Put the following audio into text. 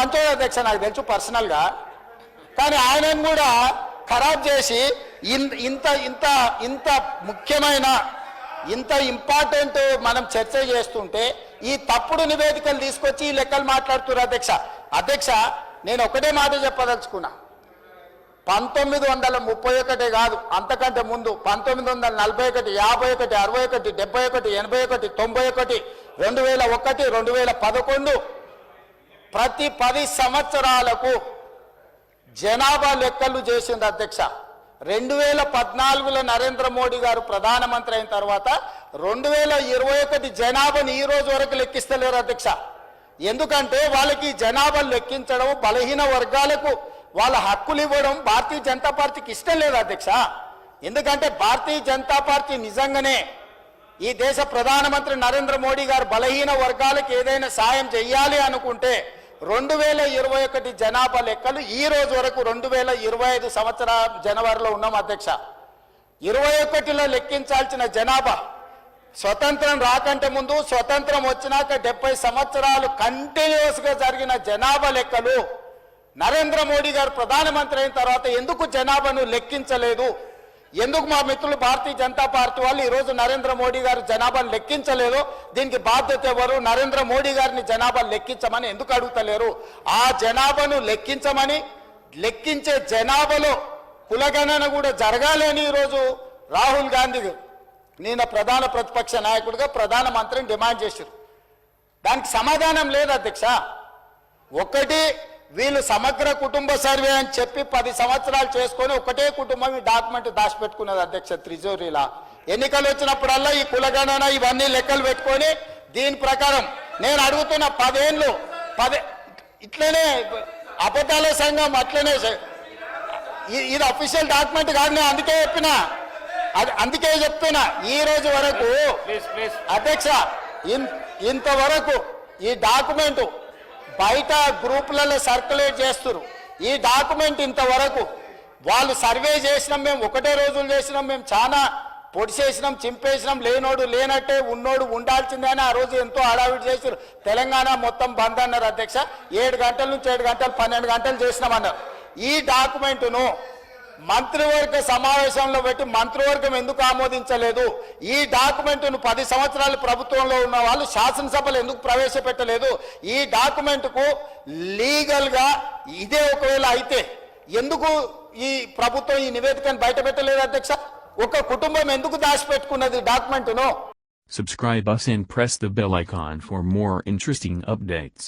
మంచోడు అధ్యక్ష నాకు తెలుసు పర్సనల్గా. కానీ ఆయనను కూడా ఖరాబ్ చేసి ఇన్- ఇంత ఇంత ఇంత ముఖ్యమైన ఇంత ఇంపార్టెంట్ మనం చర్చ చేస్తుంటే ఈ తప్పుడు నివేదికలు తీసుకొచ్చి ఈ లెక్కలు మాట్లాడుతున్నారు అధ్యక్ష. అధ్యక్ష నేను ఒకటే మాట చెప్పదలుచుకున్నా. పంతొమ్మిది వందల ముప్పై ఒకటి కాదు అంతకంటే ముందు పంతొమ్మిది వందల నలభై ఒకటి యాభై ఒకటి అరవై ఒకటి డెబ్బై ఒకటి ఎనభై ఒకటి తొంభై ఒకటి రెండు వేల ఒకటి రెండు వేల పదకొండు ప్రతి పది సంవత్సరాలకు జనాభా లెక్కలు చేసింది అధ్యక్ష. రెండు వేల పద్నాలుగులో నరేంద్ర మోడీ గారు ప్రధానమంత్రి అయిన తర్వాత రెండు వేల ఇరవై ఒకటి జనాభాని ఈ రోజు వరకు లెక్కిస్తలేరు అధ్యక్ష. ఎందుకంటే వాళ్ళకి జనాభా లెక్కించడం బలహీన వర్గాలకు వాళ్ళ హక్కులు ఇవ్వడం భారతీయ జనతా పార్టీకి ఇష్టం లేదు అధ్యక్ష. ఎందుకంటే భారతీయ జనతా పార్టీ నిజంగానే ఈ దేశ ప్రధానమంత్రి నరేంద్ర మోడీ గారు బలహీన వర్గాలకు ఏదైనా సాయం చేయాలి అనుకుంటే రెండు వేల ఇరవై ఒకటి జనాభా లెక్కలు ఈ రోజు వరకు రెండు వేల ఇరవై ఐదు సంవత్సర జనవరిలో ఉన్నాం అధ్యక్ష. ఇరవై ఒకటిలో లెక్కించాల్సిన జనాభా స్వతంత్రం రాకంటే ముందు స్వతంత్రం వచ్చినాక డెబ్బై సంవత్సరాలు కంటిన్యూస్గా జరిగిన జనాభా లెక్కలు నరేంద్ర మోడీ గారు ప్రధానమంత్రి అయిన తర్వాత ఎందుకు జనాభాను లెక్కించలేదు? ఎందుకు మా మిత్రులు భారతీయ జనతా పార్టీ వాళ్ళు ఈరోజు నరేంద్ర మోడీ గారు జనాభాను లెక్కించలేదు? దీనికి బాధ్యత ఎవరు? నరేంద్ర మోడీ గారిని జనాభా లెక్కించమని ఎందుకు అడుగుతలేరు? ఆ జనాభాను లెక్కించమని లెక్కించే జనాభాలో కులగణన కూడా జరగాలి అని ఈరోజు రాహుల్ గాంధీ నేను ప్రధాన ప్రతిపక్ష నాయకుడిగా ప్రధానమంత్రిని డిమాండ్ చేశారు. దానికి సమాధానం లేదు అధ్యక్ష. ఒకటి వీళ్ళు సమగ్ర కుటుంబ సర్వే అని చెప్పి పది సంవత్సరాలు చేసుకొని ఒకటే కుటుంబం ఈ డాక్యుమెంట్ దాచిపెట్టుకున్నది అధ్యక్ష త్రిజోరీలా. ఎన్నికలు వచ్చినప్పుడల్లా ఈ కులగణన ఇవన్నీ లెక్కలు పెట్టుకొని దీని ప్రకారం నేను అడుగుతున్న పదేళ్ళు పదే ఇట్లనే అబద్ధాల సంఘం అట్లనే ఇది అఫీషియల్ డాక్యుమెంట్ కాదు నేను అందుకే చెప్పిన. అది అందుకే చెప్తున్నా. ఈ రోజు వరకు అధ్యక్ష ఇంతవరకు ఈ డాక్యుమెంట్ బయట గ్రూపులలో సర్క్యులేట్ చేస్తున్నారు ఈ డాక్యుమెంట్ ఇంతవరకు వాళ్ళు సర్వే చేసినాం మేము ఒకటే రోజులు చేసినాం మేము చాలా పొడిసేసినాం చింపేసినాం లేనోడు లేనట్టే ఉన్నోడు ఉండాల్సిందే అని ఆ రోజు ఎంతో హడావిడి చేసారు తెలంగాణ మొత్తం బంద్ అన్నారు అధ్యక్ష. ఏడు గంటల నుంచి ఏడు గంటలు పన్నెండు గంటలు చేసినామన్నారు. ఈ డాక్యుమెంట్ను మంత్రివర్గ సమావేశంలో పెట్టి మంత్రివర్గం ఎందుకు ఆమోదించలేదు? ఈ డాక్యుమెంట్ను పది సంవత్సరాలు ప్రభుత్వంలో ఉన్న వాళ్ళు శాసనసభలు ఎందుకు ప్రవేశపెట్టలేదు? ఈ డాక్యుమెంట్కు లీగల్గా ఇదే ఒకవేళ అయితే ఎందుకు ఈ ప్రభుత్వం ఈ నివేదికను బయట పెట్టలేదు అధ్యక్ష? ఒక కుటుంబం ఎందుకు దాచిపెట్టుకున్నది డాక్యుమెంట్ను? Subscribe us and press the bell icon for more interesting updates.